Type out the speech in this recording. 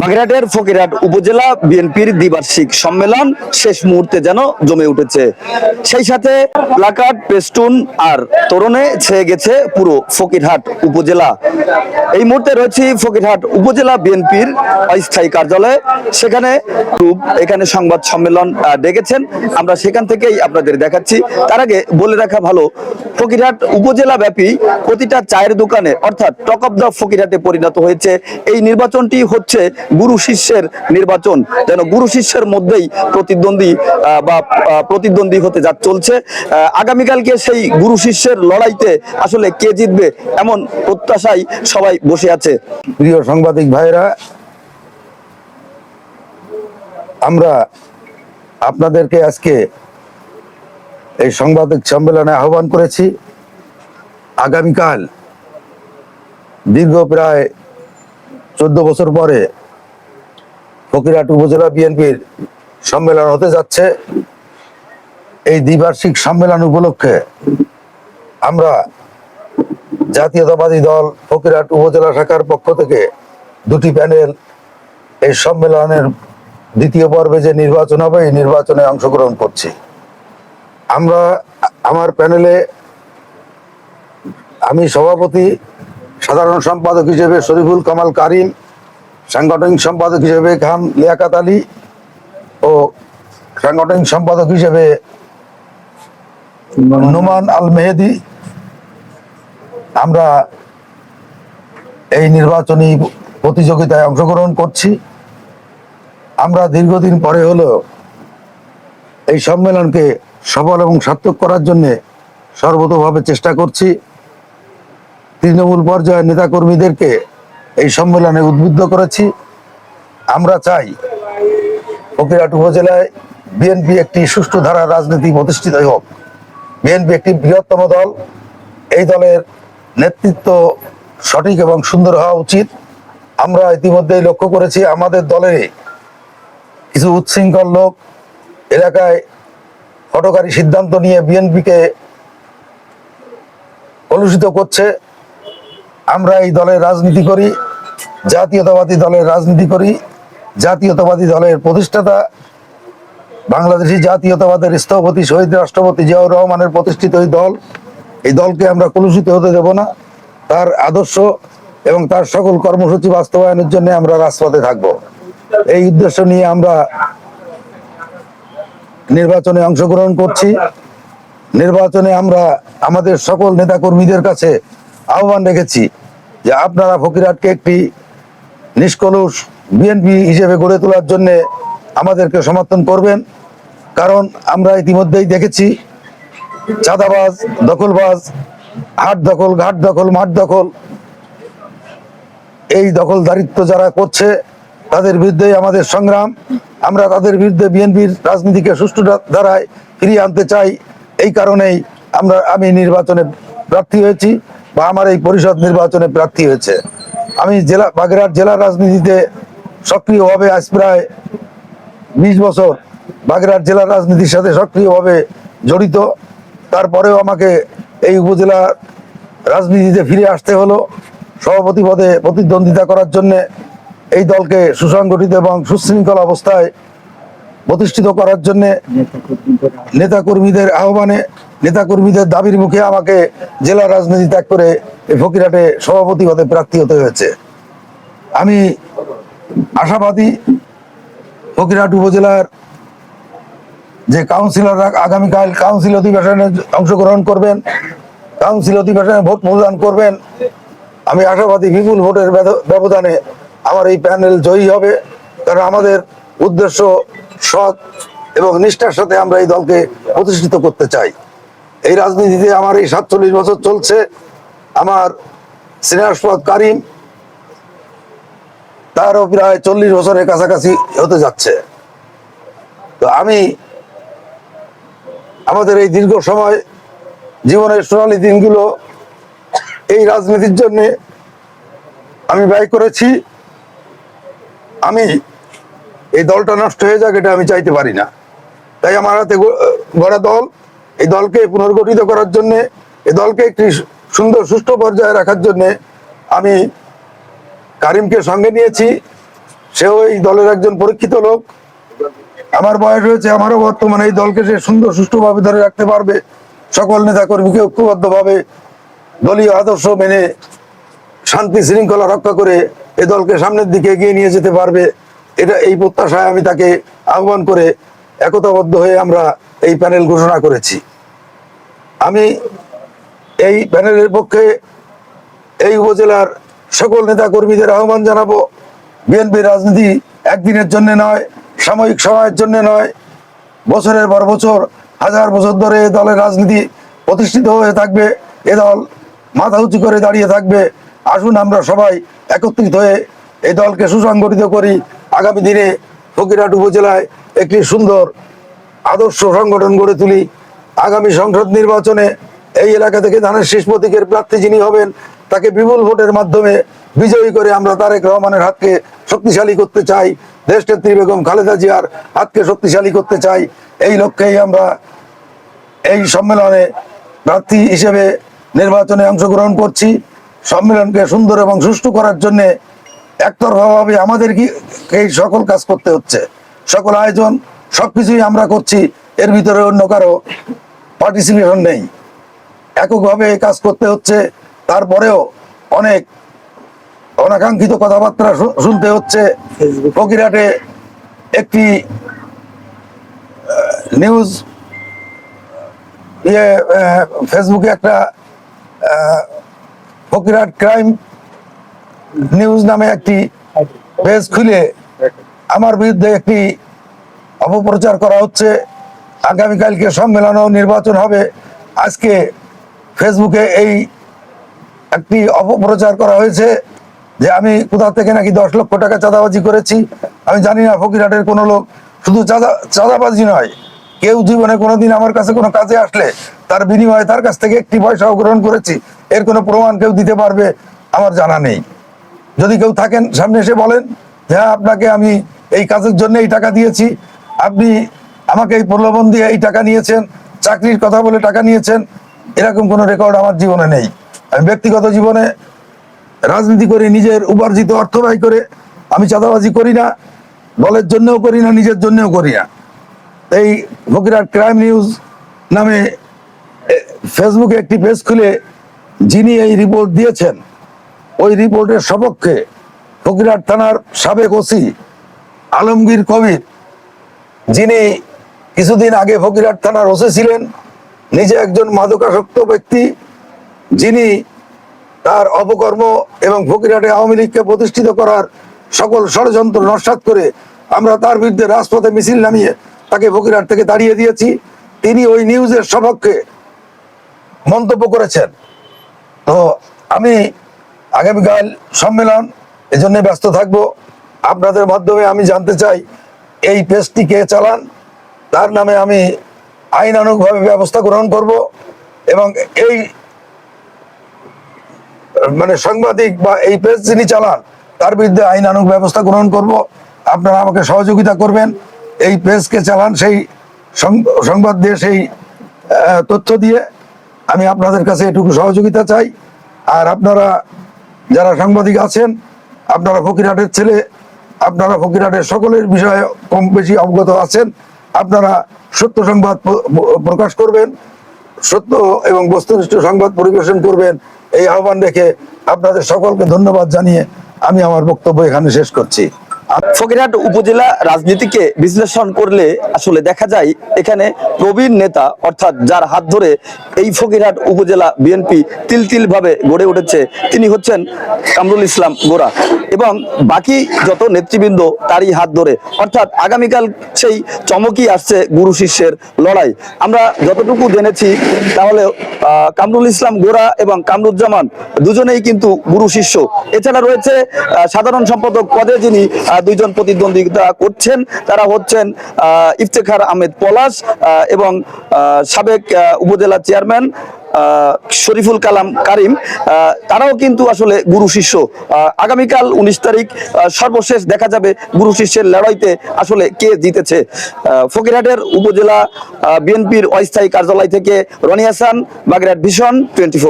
বাগেরহাটের ফকিরহাট উপজেলা বিএনপির দ্বিবার্ষিক সম্মেলন শেষ মুহূর্তে যেন জমে উঠেছে। সেই সাথে প্লাকার্ড, পেস্টুন আর তোরণে ছেয়ে গেছে পুরো ফকিরহাট উপজেলা। এই মুহূর্তে রয়েছি ফকিরহাট উপজেলা বিএনপির অস্থায়ী কার্যালয়ে। সেখানে এখানে সংবাদ সম্মেলন ডেকেছেন। আমরা সেখান থেকেই আপনাদের দেখাচ্ছি। তার আগে বলে রাখা ভালো, ফকিরহাট উপজেলা ব্যাপী প্রতিটা চায়ের দোকানে অর্থাৎ টক অফ দ্য ফকিরহাটে পরিণত হয়েছে। এই নির্বাচনটি হচ্ছে গুরু শিষ্যের নির্বাচন। যেন গুরু শিষ্যের মধ্যেই প্রতিদ্বন্দ্বী বা প্রতিদ্বন্দ্বী হতে যা চলছে। আগামীকালকে সেই গুরু শিষ্যের লড়াইতে আসলে কে জিতবে এমন প্রত্যাশায় সবাই বসে আছে। প্রিয় সাংবাদিক ভাইরা আমরা আপনাদেরকে আজকে এই সাংবাদিক সম্মেলনে আহ্বান করেছি। আগামীকাল দীর্ঘ প্রায় চোদ্দ বছর পরে ফকিরহাট উপজেলা বিএনপির সম্মেলন হতে যাচ্ছে। এই দ্বিবার্ষিক সম্মেলন উপলক্ষে আমরা জাতীয়তাবাদী দল ফকিরহাট উপজেলা শাখার পক্ষ থেকে দুটি প্যানেল এই সম্মেলনের দ্বিতীয় পর্বে যে নির্বাচন হবে, এই নির্বাচনে অংশগ্রহণ করছি। আমরা, আমার প্যানেলে আমি সভাপতি সাধারণ সম্পাদক হিসেবে শরীফুল কামাল কারিম সাংগঠনিক সম্পাদক হিসেবে খান লিয়াকাত আলী ও সাংগঠনিক সম্পাদক হিসেবে নুমান আল মেহেদি আমরা এই নির্বাচনী প্রতিযোগিতায় অংশগ্রহণ করছি। আমরা দীর্ঘদিন পরে হলো এই সম্মেলনকে সফল এবং সার্থক করার জন্যে সর্বতভাবে চেষ্টা করছি। তৃণমূল পর্যায়ের নেতাকর্মীদেরকে এই সম্মেলনে উদ্বুদ্ধ করেছি। আমরা চাই ফকিরহাট উপজেলায় বিএনপি একটি সুষ্ঠু ধারার রাজনীতি প্রতিষ্ঠিত হোক। বিএনপি একটি বৃহত্তম দল। এই দলের নেতৃত্ব সঠিক এবং সুন্দর হওয়া উচিত। আমরা ইতিমধ্যেই লক্ষ্য করেছি আমাদের দলের কিছু উচ্ছৃঙ্খল লোক এলাকায় হটকারী সিদ্ধান্ত নিয়ে বিএনপিকে কলুষিত করছে। আমরা এই দলের রাজনীতি করি, জাতীয়তাবাদী দলের রাজনীতি করি, জাতীয়তাবাদী দলের প্রতিষ্ঠাতা, বাংলাদেশি জাতীয়তাবাদের স্থপতি, শহীদ রাষ্ট্রপতি জিয়াউর রহমানের প্রতিষ্ঠিত এই দল, এই দলকে আমরা কলুষিত হতে দেব না। তার আদর্শ এবং তার সকল কর্মসূচি বাস্তবায়নের জন্য আমরা রাজপথে থাকব। এই উদ্দেশ্য নিয়ে আমরা নির্বাচনে অংশগ্রহণ করছি। নির্বাচনে আমরা আমাদের সকল নেতাকর্মীদের কাছে আহ্বান রেখেছি। যে আপনারা ফকিরহাটকে একটি নিষ্কলুষ বিএনপি হিসেবে গড়ে তোলার জন্যে আমাদেরকে সমর্থন করবেন। কারণ আমরা ইতিমধ্যেই দেখেছি, চাঁদাবাজ, দখলবাজ, হাট দখল, ঘাট দখল, মাঠ দখল, এই দখলদারিত্ব যারা করছে, তাদের বিরুদ্ধেই আমাদের সংগ্রাম। আমরা তাদের বিরুদ্ধে বিএনপির রাজনীতিকে সুষ্ঠু ধারায় ফিরিয়ে আনতে চাই। এই কারণেই আমরা আমি নির্বাচনে প্রার্থী হয়েছি। বা আমার এই পরিষদ নির্বাচনে প্রার্থী হয়েছে। আমি জেলা, বাগেরহাট জেলার রাজনীতিতে সক্রিয়ভাবে আজ প্রায় বিশ বছর বাগেরহাট জেলার রাজনীতির সাথে সক্রিয়ভাবে জড়িত। তারপরেও আমাকে এই উপজেলা রাজনীতিতে ফিরে আসতে হলো। সভাপতি পদে প্রতিদ্বন্দ্বিতা করার জন্যে এই দলকে সুসংগঠিত এবং সুশৃঙ্খল অবস্থায় প্রতিষ্ঠিত করার জন্য নেতাকর্মীদের আহ্বানে, নেতাকর্মীদের দাবির মুখে আমাকে জেলা রাজনীতি ত্যাগ করে ফকিরহাটে সভাপতি পদে প্রার্থী হতে হয়েছে। আমি আশাবাদী ফকিরহাট উপজেলার যে কাউন্সিলররা আগামীকাল কাউন্সিল অধিবেশনে অংশগ্রহণ করবেন, কাউন্সিল অধিবেশনে ভোট প্রদান করবেন, আমি আশাবাদী বিপুল ভোটের ব্যবধানে আমার এই প্যানেল জয়ী হবে। কারণ আমাদের উদ্দেশ্য সৎ এবং নিষ্ঠার সাথে আমরা এই দলকে প্রতিষ্ঠিত করতে চাই। এই রাজনীতিতে আমার এই সাতচল্লিশ বছর চলছে। আমার সিনিয়র কারিম তারও প্রায় চল্লিশ বছরের কাছাকাছি হতে যাচ্ছে। তো আমি আমাদের এই দীর্ঘ সময় জীবনের সোনালী দিনগুলো এই রাজনীতির জন্যে আমি ব্যয় করেছি। আমি এই দলটা নষ্ট হয়ে যাক, এটা আমি চাইতে পারি না। তাই আমার হাতে গড়া দল, এই দলকে পুনর্গঠিত করার জন্য, এই দলকে একটি সুন্দর, সুষ্ঠু পর্যায়ে রাখার জন্য আমি কারিমকে সঙ্গে নিয়েছি। সেও এই দলের একজন পরীক্ষিত লোক। আমার বয়স হয়েছে, আমারও বর্তমানে এই দলকে সে সুন্দর, সুষ্ঠুভাবে ধরে রাখতে পারবে। সকল নেতা কর্মীকে ঐক্যবদ্ধভাবে দলীয় আদর্শ মেনে শান্তি শৃঙ্খলা রক্ষা করে এ দলকে সামনের দিকে এগিয়ে নিয়ে যেতে পারবে। এটা এই প্রত্যাশায় আমি তাকে আহ্বান করে একতাবদ্ধ হয়ে আমরা এই প্যানেল ঘোষণা করেছি। আমি এই প্যানেলের পক্ষে এই উপজেলার সকল নেতা কর্মীদের আহ্বান জানাব। বিএনপি রাজনীতি একদিনের জন্য নয়, সাময়িক সময়ের জন্য নয়। বছরের পর বছর, হাজার বছর ধরে এ দলের রাজনীতি প্রতিষ্ঠিত হয়ে থাকবে। এ দল মাথা উঁচু করে দাঁড়িয়ে থাকবে। আসুন আমরা সবাই একত্রিত হয়ে এই দলকে সুসংগঠিত করি। আগামী দিনে ফকিরহাট উপজেলায় একটি সুন্দর আদর্শ সংগঠন গড়ে তুলি। আগামী সংসদ নির্বাচনে এই এলাকা থেকে ধানের শেষ প্রতীকের প্রার্থী যিনি হবেন, তাকে বিপুল ভোটের মাধ্যমে বিজয়ী করে আমরা তারেক রহমানের হাতকে শক্তিশালী করতে চাই। দেশনেত্রী বেগম খালেদা জিয়ার হাতকে শক্তিশালী করতে চাই। এই লক্ষ্যেই আমরা এই সম্মেলনে প্রার্থী হিসেবে নির্বাচনে অংশগ্রহণ করছি। সম্মেলনকে সুন্দর এবং সুষ্ঠু করার জন্য একতরফাভাবে আমাদের কি এই সকল কাজ করতে হচ্ছে? সকল আয়োজন সবকিছুই আমরা করছি এর ভিতরে অন্য কারও পার্টিসিপেশন নেই। এককভাবে এই কাজ করতে হচ্ছে তারপরেও অনেক অনাকাঙ্ক্ষিত কথাবার্তা শুনতে হচ্ছে। ফকিরাটে একটি নিউজ ইয়ে ফেসবুকে একটা আহ, ফকিরহাট ক্রাইম নিউজ নামে একটি পেজ খুলে আমার বিরুদ্ধে একটি অপপ্রচার করা হচ্ছে। আগামীকালকে সম্মেলন ও নির্বাচন হবে। আজকে ফেসবুকে এই একটি অপপ্রচার করা হয়েছে যে আমি কোথা থেকে নাকি দশ লক্ষ টাকা চাঁদাবাজি করেছি। আমি জানি না, ফকিরহাটের কোনো লোক শুধু চাঁদা, চাঁদাবাজি নয়। কেউ জীবনে কোনোদিন আমার কাছে কোনো কাজে আসলে তার বিনিময়ে তার কাছ থেকে একটি পয়সাও গ্রহণ করেছি। এর কোনো প্রমাণ কেউ দিতে পারবে, আমার জানা নেই। যদি কেউ থাকেন, সামনে এসে বলেন হ্যাঁ আপনাকে আমি এই কাজের জন্য এই টাকা দিয়েছি। আপনি আমাকে এই প্রলোভন দিয়ে এই টাকা নিয়েছেন, চাকরির কথা বলে টাকা নিয়েছেন। এরকম কোনো রেকর্ড আমার জীবনে নেই। আমি ব্যক্তিগত জীবনে রাজনীতি করে, নিজের উপার্জিত অর্থ ব্যয় করে। আমি চাঁদাবাজি করি না, দলের জন্যও করি না, নিজের জন্যও করি না। এই ফকিরাট ক্রাইম নিউজ নামে ফেসবুকে একটি পেজ খুলে যিনি এই রিপোর্ট দিয়েছেন ওই রিপোর্টের সপক্ষে ফকিরহাট থানার সাবেক ওসি আলমগীর কবির, যিনি কিছুদিন আগে ফকিরহাট থানার ওসি ছিলেন, নিজে একজন মাদকাসক্ত ব্যক্তি, যিনি তার অপকর্ম এবং ফকিরহাটে আওয়ামী লীগকে প্রতিষ্ঠিত করার সকল ষড়যন্ত্র নস্বাত করে আমরা তার বিরুদ্ধে রাজপথে মিছিল নামিয়ে তাকে ফকিরহাট থেকে তাড়িয়ে দিয়েছি। তিনি ওই নিউজের সপক্ষে মন্তব্য করেছেন। তো আমি আগামীকাল সম্মেলন এজন্য ব্যস্ত থাকব। আপনাদের মাধ্যমে আমি জানতে চাই, এই পেজটি কে চালান? তার নামে আমি আইনানুগভাবে ব্যবস্থা গ্রহণ করব এবং এই মানে সাংবাদিক বা এই পেজ যিনি চালান, তার বিরুদ্ধে আইনানুগ ব্যবস্থা গ্রহণ করব। আপনারা আমাকে সহযোগিতা করবেন। এই পেজকে চালান সেই সংবাদ দিয়ে, সেই তথ্য দিয়ে। আমি আপনাদের কাছে এটুকু সহযোগিতা চাই। আর আপনারা যারা সাংবাদিক আছেন, আপনারা ফকিরহাটের ছেলে, আপনারা ফকিরহাটের সকলের বিষয়ে কম বেশি অবগত আছেন, আপনারা সত্য সংবাদ প্রকাশ করবেন, সত্য এবং বস্তুনিষ্ঠ সংবাদ পরিবেশন করবেন, এই আহ্বান রেখে আপনাদের সকলকে ধন্যবাদ জানিয়ে আমি আমার বক্তব্য এখানে শেষ করছি। ফকিরহাট উপজেলা রাজনীতিকে বিশ্লেষণ করলে আসলে দেখা যায় এখানে প্রবীণ নেতা অর্থাৎ যার হাত ধরে এই ফকিরহাট উপজেলা বিএনপি তিল তিল ভাবে গড়ে উঠেছে তিনি হচ্ছেন কামরুল ইসলাম গোরা। এবং বাকি যত নেতৃবৃন্দ তারই হাত ধরে। অর্থাৎ আগামীকাল সেই চমকই আসছে গুরু শিষ্যের লড়াই। আমরা যতটুকু জেনেছি তাহলে কামরুল ইসলাম গোরা এবং কামরুজ্জামান দুজনেই কিন্তু গুরু শিষ্য। এছাড়া রয়েছে সাধারণ সম্পাদক পদে যিনি আহ, দুইজন প্রতিদ্বন্দ্বিতা করছেন, তারা হচ্ছেন ইফতেখার আহমেদ পলাশ এবং সাবেক উপজেলা চেয়ারম্যান শরীফুল কালাম কারিম। তারাও কিন্তু আসলে গুরু শিষ্য। আগামীকাল উনিশ তারিখ সর্বশেষ দেখা যাবে গুরু শিষ্যের লড়াইতে আসলে কে জিতেছে। ফকিরহাটের উপজেলা বিএনপির অস্থায়ী কার্যালয় থেকে রনি হাসান, বাগেরহাট ভিশন টোয়েন্টি